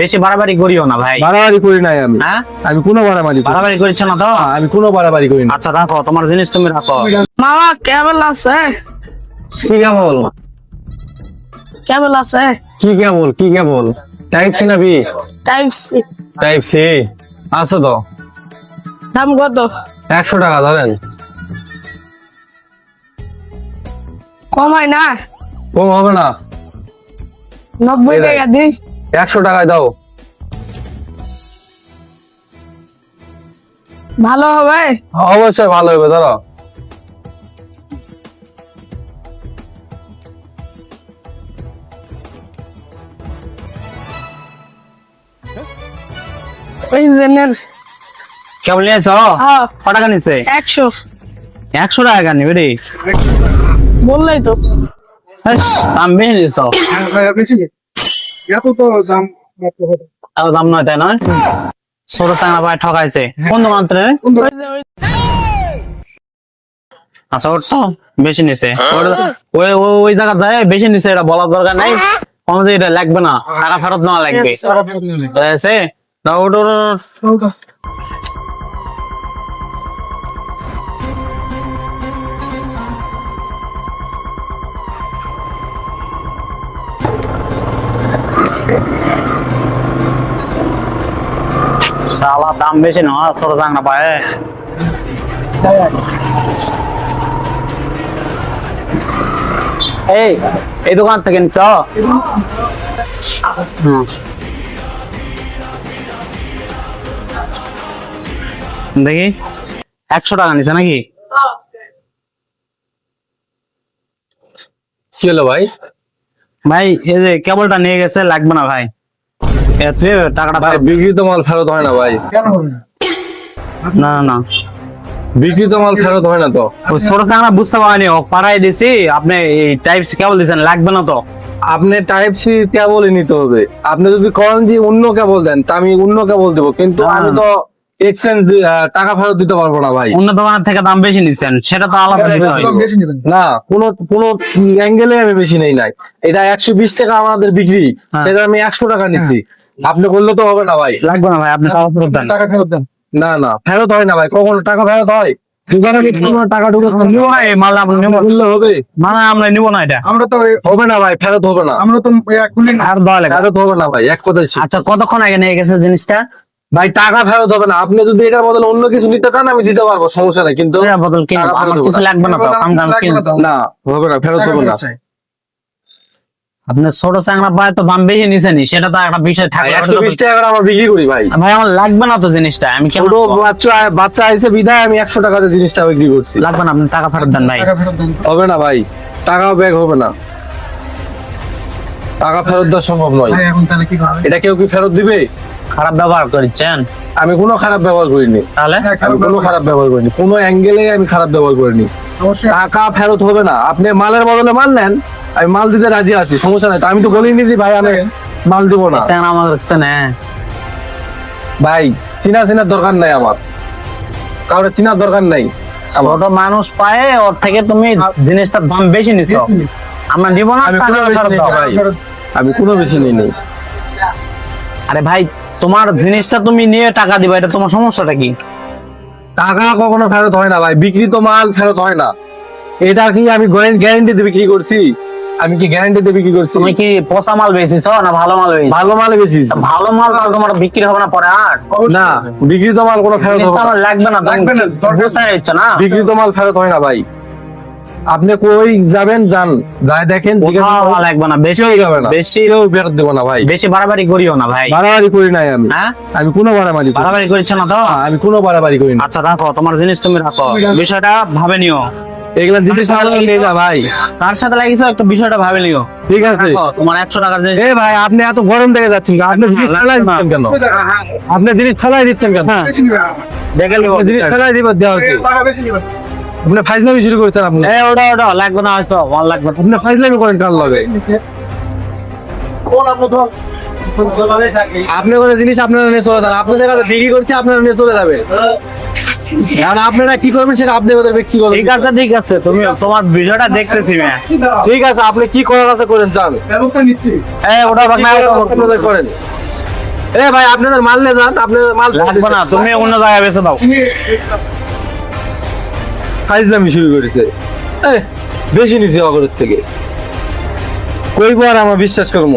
বেশি বাড়াবাড়ি করিও না ভাই। বাড়াবাড়ি করি নাই আমি। হ্যাঁ? আমি কোনো বাড়াবাড়ি। বাড়াবাড়ি করিচ্ছ না তো? আমি কোনো বাড়াবাড়ি করি না। আচ্ছা রাখো তোমার জিনিস তুমি রাখো। মামা কেবল আছে? কি কেবল? কেবল আছে? কি কেবল কি কেবল? টাইপ সি না B type C type C আছে তো। দাম কত? একশো টাকা ধরেন। কমাই না। কম হবে না। নব্বই। টাকা দিই একশো টাকায় দাও। ভালো হবে? অবশ্যই ভালো হবে ধরো। ওই জেনের কেবল নিয়েছ হ্যাঁ। ক টাকা নিছে? একশো। একশো টাকা নিবে রে? বললেই তো। হাস, দাম বেশি। তো এত দাম নয় তাই নয়? ছোট চাঙা ভাই ঠকাইছে। কোন দোকান আচ্ছা ওর তো বেশি নিছে। ওই ওই- ওই জায়গা যায় বেশি নিছে এটা বলার দরকার নাই। আমাদের এটা লাগবে না। টাকা ফেরত নেওয়া লাগবে। আছে শালা দাম বেশি না ছোট চাংরা পায় এই এই দোকান থেকে নিছ? দেখি। একশো টাকা নিছে নাকি? কি হলো ভাই? ভাই এই যে কেবলটা নিয়ে গেছে লাগবে না ভাই। এ, তুই টাকাটা ভাই বিক্রিত মাল ফেরত হয় না ভাই। না? না, না বিক্রিত মাল ফেরত হয় না তো। ওই ছোট চাংরা বুঝতে পারিনি ও পাড়াই দিছি আপনি এই টাইপ কেবল দিছেন লাগবে না তো। আপনি টাইপ সি কেবলই নিতে হবে। আপনি যদি করেন যে অন্য কেবল দেন তা আমি অন্য কেবল দেবো। কিন্তু আমি তো এক্সচেঞ্জ টাকা ফেরত দিতে পারব না ভাই। অন্য দোকানের থেকে দাম বেশি নিচ্ছেন সেটা তো আলাদা দিতে হয় না কোনো কোনো অ্যাঙ্গেলে আমি বেশি নেই নাই। এটা একশো বিশ টাকা আমাদের বিক্রি হ্যাঁ। সেটা আমি একশো টাকা নিচ্ছি। আপনি করলে তো হবে না ভাই। লাগবে না ভাই আপনি টাকা ফেরত দেন। টাকা ফেরত দেন। না না ফেরত হয় না ভাই। কখনো টাকা ফেরত হয়? দোকানে টাকা ঢুকে নিব না মাল নিব। হবে? না না আমরা নিব না এটা। আমরা তো হবে না ভাই ফেরত হবে না। আমরা তো আর লাগে ফেরত হবে না ভাই এক কথাই আচ্ছা কতক্ষণ আগে নিয়ে গেছে জিনিসটা? ভাই টাকা ফেরত হবে না। আপনি যদি এটার বদলে অন্য কিছু নিতে চান আমি দিতে পারব সমস্যা নাই। কিন্তু বদল কি টাকা ফেরত আমার কিছু লাগবে না তো কাম কাম কি না হবে না ফেরত হবে না। আপনি ছোট চাংরা তো দাম বেশি নিছেনি সেটা তো একটা বিষয় থাকে একশো বিশ টাকা করে আমরা বিক্রি করি ভাই। ভাই আমার লাগবে না তো জিনিসটা। আমি ছোট বাচ্চা বিদায় আমি একশো টাকাতে জিনিসটা বিক্রি করছি। লাগবে না আপনি টাকা ফেরত দেন ভাই। টাকা ফেরত দেন। হবে না ভাই। টাকাও ব্যাগ হবে না। টাকা ফেরত দেওয়া সম্ভব নয়। ভাই এখন তাহলে কি করবে? এটা কেউ কি ফেরত দিবে? খারাপ ব্যবহার করছেন? আমি কোনো খারাপ ব্যবহার করিনি। তাহলে? আমি কোনো খারাপ ব্যবহার করিনি। কোনো অ্যাঙ্গেলে আমি খারাপ ব্যবহার করিনি। টাকা ফেরত হবে না। আপনি মালের বদলে মাল নেন আমি মাল দিতে রাজি আছি সমস্যা নাই। তা আমি তো বলিনি যে ভাই আমি মাল দিব না। চাংরা আমার ভাই চিনা চিনার দরকার নাই আমার। কারোর চিনার দরকার নাই ছোট মানুষ পায় ওর থেকে তুমি জিনিসটার দাম বেশি নিছো। আমরা নিব না আমি কোনো বেশি নেই আরে ভাই তোমার জিনিসটা তুমি নিয়ে টাকা দিবা এটা তোমার সমস্যাটা কি? টাকা কখনো ফেরত হয় না ভাই বিক্রিত মাল ফেরত হয় না। এটা কি আমি গ্যারান্টি দিয়ে বিক্রি করছি? আমি কি গ্যারান্টি দিয়ে বিক্রি করছি? তুমি কি পচা মাল বেচিছো না ভালো মাল বেচিছো? ভালো মাল বেশি ভালো মাল তাহলে তোমার বিক্রি হবে না পরে আর? না বিক্রিত মাল কোনো ফেরত হবে না। লাগবে না লাগবে না, বুঝতে পারছ না? বিক্রিত মাল ফেরত হয় না ভাই। আপনি কই যাবেন যান। যাই দেখেন ঠিক আছে? ভালো লাগবে না বেশি হবে না। বেশি ফেরত দেবো না ভাই। বেশি বাড়াবাড়ি করিও না ভাই। বাড়াবাড়ি করি নাই আমি। হ্যাঁ? আমি কোনো বাড়াবাড়ি। বাড়াবাড়ি করিচ্ছ না তো? আমি কোনো বাড়াবাড়ি করি না। আচ্ছা রাখো তোমার জিনিস তুমি রাখো। বিষয়টা ভাবে নিও। এগুলা জিনিস নিয়ে যা ভাই। তার সাথে লাগিয়েছো একটু বিষয়টা ভাবে নিও। ঠিক আছে। তোমার একশো টাকার জিনিস এ ভাই আপনি এত গরম দেখে যাচ্ছেন আপনি জিনিস ফেলাই দিচ্ছেন কেন? আপনি জিনিস ফেলাই দিচ্ছেন কেন? হ্যাঁ। দেখে জিনিস ফেলাই টাকা বেশি নিবে আপনি ফাইজলামি শুরু করেছেন আপনি এ ওটা ওটা লাগবে না হয়তো ভালো লাগবে আপনি ফাইজলামি করেন কার লগে? কোন আপনি তো আপনি করে জিনিস আপনারা নিয়ে চলে যান। আপনাদের কাছে বিক্রি করছে আপনারা নিয়ে চলে যাবে। এখন আপনারা কি করবেন সেটা আপনি ওদের ব্যক্তিগত ঠিক আছে ঠিক আছে তুমি তোমার বিষয়টা দেখতেছি ম্যা ঠিক আছে। আপনি কি করার আছে করেন চান ব্যবস্থা নিচ্ছি। এ ওটা আপনাদের করেন। এ ভাই আপনাদের মাল নিয়ে যান আপনাদের মাল লাগবে না তুমি অন্য জায়গায় বেঁচে দাও। ফাইজলামি শুরু করেছে। বেশি নিছি অগরের থেকে। কইবার আমার বিশ্বাস করব